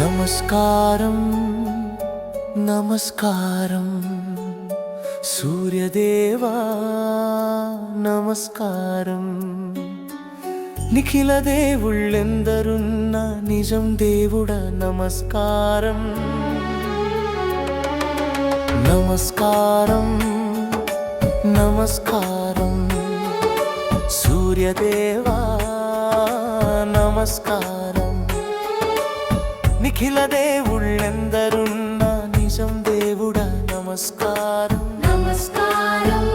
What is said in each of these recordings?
నమస్కారం నమస్కారం. సూర్యదేవా నమస్కారం. నిఖిల దేవుళ్ళెందరున్న నిజం దేవుడ నమస్కారం. నమస్కారం నమస్కారం. సూర్యదేవా నమస్కారం. నిఖిల దేవుళ్ళెందరున్నా నిజం దేవుడా నమస్కారం. నమస్కారం.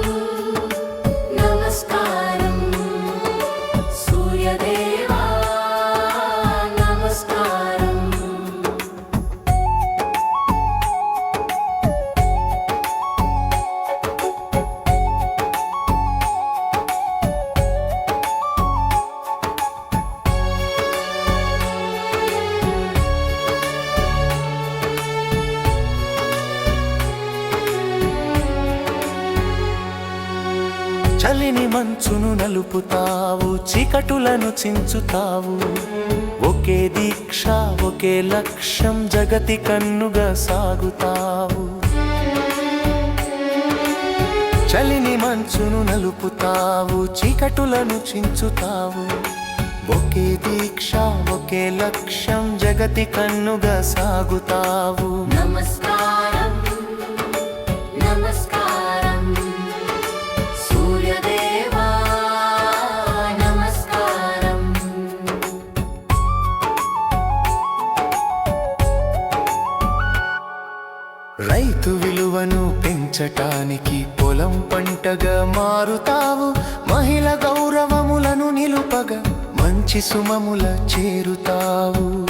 చలిని మంచును నలుపుతావు చీకటులను చించుతావు. ఒకే దీక్ష ఒకే లక్ష్యం జగతి కన్నుగా సాగుతావు. చలిని మంచును నలుపుతావు చీకటులను చించుతావు. ఒకే దీక్ష ఒకే లక్ష్యం జగతి కన్నుగా సాగుతావు. నమస్కారం. విలువను పెంచటానికి పొలం పంటగా మారుతావు. మహిళ గౌరవములను నిలుపగా మంచి సుమముల చేరుతావు.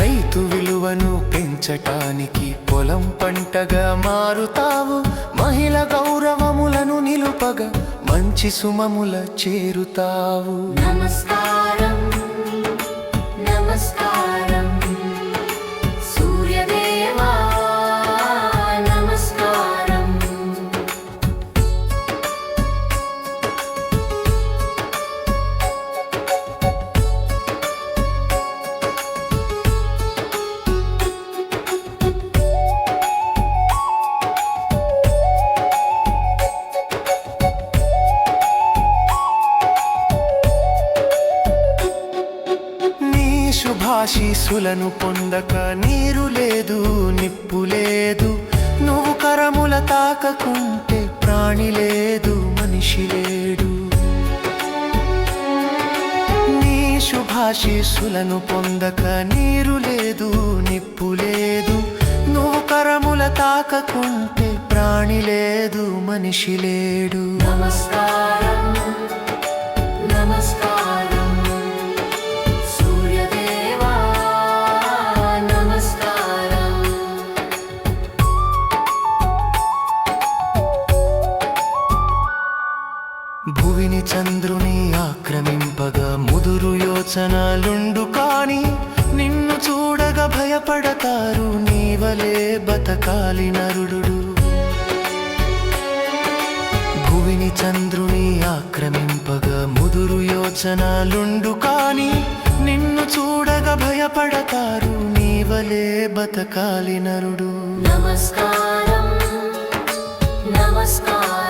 రైతు విలువను పెంచటానికి పొలం పంటగా మారుతావు. మహిళ గౌరవములను నిలుపగా మంచి సుమముల చేరుతావు. నమస్కారం. నమస్కారం ఆశీసులను పొందక నీరు లేదు నిప్పు లేదు. నువ్వు కరముల తాకకుంటే ప్రాణి లేదు మనిషి లేడు. నీ శుభాశీసులను పొందక నీరు లేదు నిప్పు లేదు. నువ్వు కరముల తాకకుంటే ప్రాణి లేదు మనిషి లేడు. నమస్కారం భువిని చంద్రుని ఆక్రమింపగా ముదురు యోచనలుండు కాని నిన్ను చూడగా భయపడతారు నీవలే బతకాలి నరుడు భువిని చంద్రుని ఆక్రమింపగా ముదురు యోచనలుండు కాని నిన్ను చూడగా భయపడతారు నీవలే బతకాలి నరుడు. నమస్కారం నమస్కారం.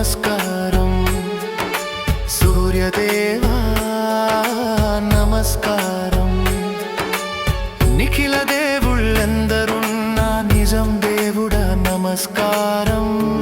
నమస్కారం. సూర్యదేవా నమస్కారం. నిఖిల దేవుళ్ళెందరున్నా నిజం దేవుడా నమస్కారం.